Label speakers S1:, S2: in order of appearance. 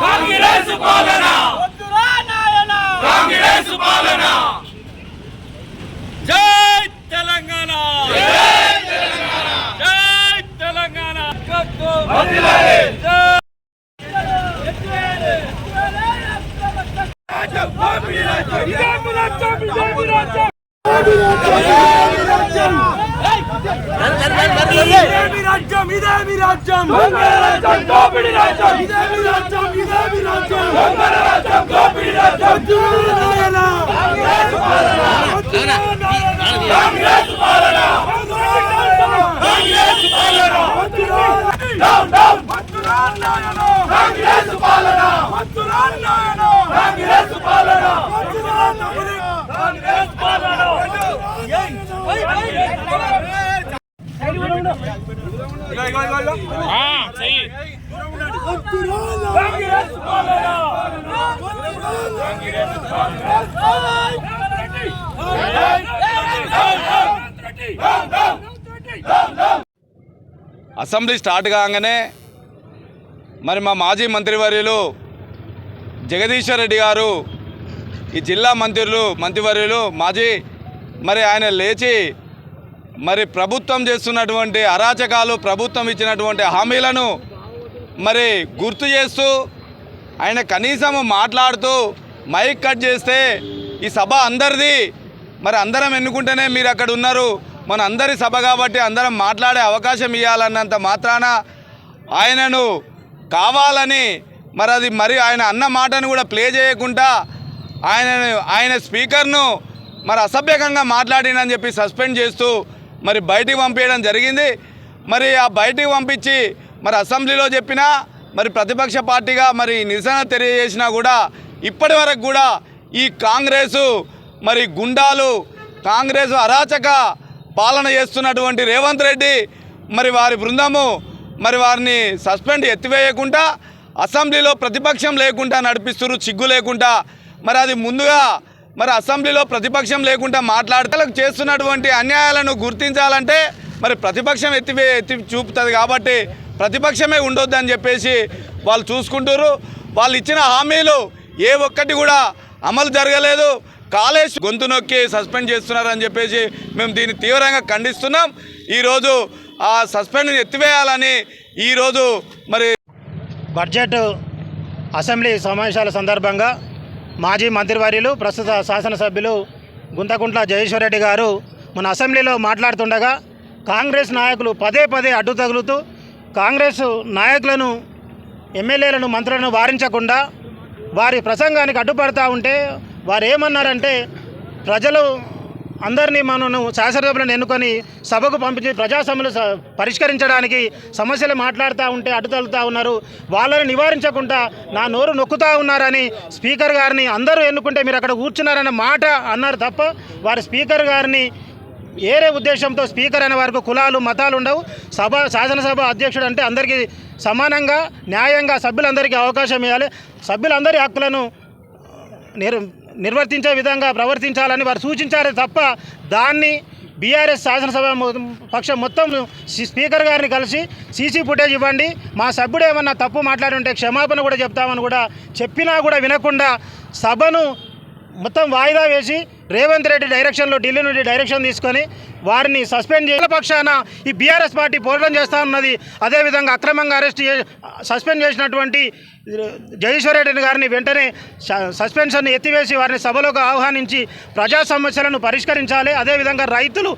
S1: కాంగ్రెస్ పాలన! కాంగ్రెస్ పాలన! జై తెలంగాణ! జై తెలంగాణ! జై
S2: రాజ్యం రాజ్యం
S1: రాజ్యం దోపిడి రాజ్యం
S2: ఇదేమి రాజ్యం ఇదేమి రాజ్యం
S1: రాజ్యం దోపిడి రాజ్యం
S2: వద్దురా నాయనా
S1: కాంగ్రెస్ పాలన కాంగ్రెస్ పాలన డౌన్ డౌన్
S2: వద్దురా నాయనా
S1: కాంగ్రెస్ పాలన
S2: వద్దురా నాయనా
S1: కాంగ్రెస్ పాలన
S2: వద్దురా నాయనా
S1: కాంగ్రెస్ పాలన
S2: వద్దురా
S1: కాంగ్రెస్ పాలన
S3: అసెంబ్లీ స్టార్ట్ కాగానే మరి మా మాజీ మంత్రివర్యులు జగదీశ్వర్ రెడ్డి గారు ఈ జిల్లా మంత్రులు మంత్రివర్యులు మాజీ మరి ఆయన లేచి మరి ప్రభుత్వం చేస్తున్నటువంటి అరాచకాలు ప్రభుత్వం ఇచ్చినటువంటి హామీలను మరి గుర్తు చేస్తూ ఆయన కనీసం మాట్లాడుతూ మైక్ కట్ చేస్తే ఈ సభ అందరిది. మరి అందరం ఎన్నుకుంటేనే మీరు అక్కడ ఉన్నారు. మన అందరి సభ కాబట్టి అందరం మాట్లాడే అవకాశం ఇవ్వాలన్నంత మాత్రాన ఆయనను కావాలని మరి అది మరి ఆయన అన్న మాటను కూడా ప్లే చేయకుండా ఆయన ఆయన స్పీకర్ను మరి అసభ్యకంగా మాట్లాడినని చెప్పి సస్పెండ్ చేస్తూ మరి బయటికి పంపించడం జరిగింది. మరి ఆ బయటికి పంపించి మరి అసెంబ్లీలో చెప్పినా మరి ప్రతిపక్ష పార్టీగా మరి నిరసన తెలియజేసినా కూడా ఇప్పటి వరకు కూడా ఈ కాంగ్రెసు మరి గుండాలు కాంగ్రెస్ అరాచక పాలన చేస్తున్నటువంటి రేవంత్ రెడ్డి మరి వారి బృందము మరి వారిని సస్పెండ్ ఎత్తివేయకుండా అసెంబ్లీలో ప్రతిపక్షం లేకుండా నడిపిస్తున్నారు చిగ్గు లేకుండా మరి అది ముందుగా మరి అసెంబ్లీలో ప్రతిపక్షం లేకుండా మాట్లాడతలకు చేస్తున్నటువంటి అన్యాయాలను గుర్తించాలంటే మరి ప్రతిపక్షం ఎత్తివే ఎత్తి చూపుతుంది కాబట్టి ప్రతిపక్షమే ఉండొద్దని చెప్పేసి వాళ్ళు చూసుకుంటారు వాళ్ళు ఇచ్చిన హామీలు ఏ ఒక్కటి కూడా అమలు జరగలేదు. కాలేజ్ గొంతు నొక్కి సస్పెండ్ చేస్తున్నారని చెప్పేసి మేము దీన్ని తీవ్రంగా ఖండిస్తున్నాం. ఈరోజు ఆ సస్పెండ్ ఎత్తివేయాలని ఈరోజు మరి
S4: బడ్జెట్ అసెంబ్లీ సమావేశాల సందర్భంగా మాజీ మంత్రివర్యులు ప్రస్తుత శాసనసభ్యులు గుంతకుంట్ల జయేశ్వరరెడ్డి గారు మన అసెంబ్లీలో మాట్లాడుతుండగా కాంగ్రెస్ నాయకులు పదే పదే అడ్డు తగులుతూ కాంగ్రెస్ నాయకులను ఎమ్మెల్యేలను మంత్రులను వారించకుండా వారి ప్రసంగానికి అడ్డుపడతా ఉంటే వారు ఏమన్నారంటే ప్రజలు అందరినీ మనను శాసనసభలను ఎన్నుకొని సభకు పంపించి ప్రజా పరిష్కరించడానికి సమస్యలు మాట్లాడుతూ ఉంటే అడ్డుతలుతూ ఉన్నారు. వాళ్ళని నివారించకుండా నా నోరు నొక్కుతూ ఉన్నారని స్పీకర్ గారిని అందరూ ఎన్నుకుంటే మీరు అక్కడ కూర్చున్నారన్న మాట అన్నారు తప్ప వారి స్పీకర్ గారిని ఏరే ఉద్దేశంతో స్పీకర్ అనే వారికి కులాలు మతాలు ఉండవు. సభ శాసనసభ అధ్యక్షుడు అంటే అందరికీ సమానంగా న్యాయంగా సభ్యులందరికీ అవకాశం ఇవ్వాలి. సభ్యులందరి హక్కులను నేరు నిర్వర్తించే విధంగా ప్రవర్తించాలని వారు సూచించారే తప్ప దాన్ని బీఆర్ఎస్ శాసనసభ పక్షం మొత్తం స్పీకర్ గారిని కలిసి సీసీ ఫుటేజ్ ఇవ్వండి. మా సభ్యుడు ఏమన్నా తప్పు మాట్లాడి ఉంటే క్షమాపణ కూడా చెప్తామని కూడా చెప్పినా కూడా వినకుండా సభను మొత్తం వాయిదా వేసి రేవంత్ రెడ్డి డైరెక్షన్లో ఢిల్లీ నుండి డైరెక్షన్ తీసుకొని వారిని సస్పెండ్ చేసిన పక్షాన ఈ బీఆర్ఎస్ పార్టీ పోరాటం చేస్తూ ఉన్నది. అదేవిధంగా అక్రమంగా అరెస్ట్ సస్పెండ్ చేసినటువంటి జగదీశ్వర్ రెడ్డి గారిని వెంటనే సస్పెన్షన్ ఎత్తివేసి వారిని సభలోకి ఆహ్వానించి ప్రజా సమస్యలను పరిష్కరించాలి. అదేవిధంగా రైతులు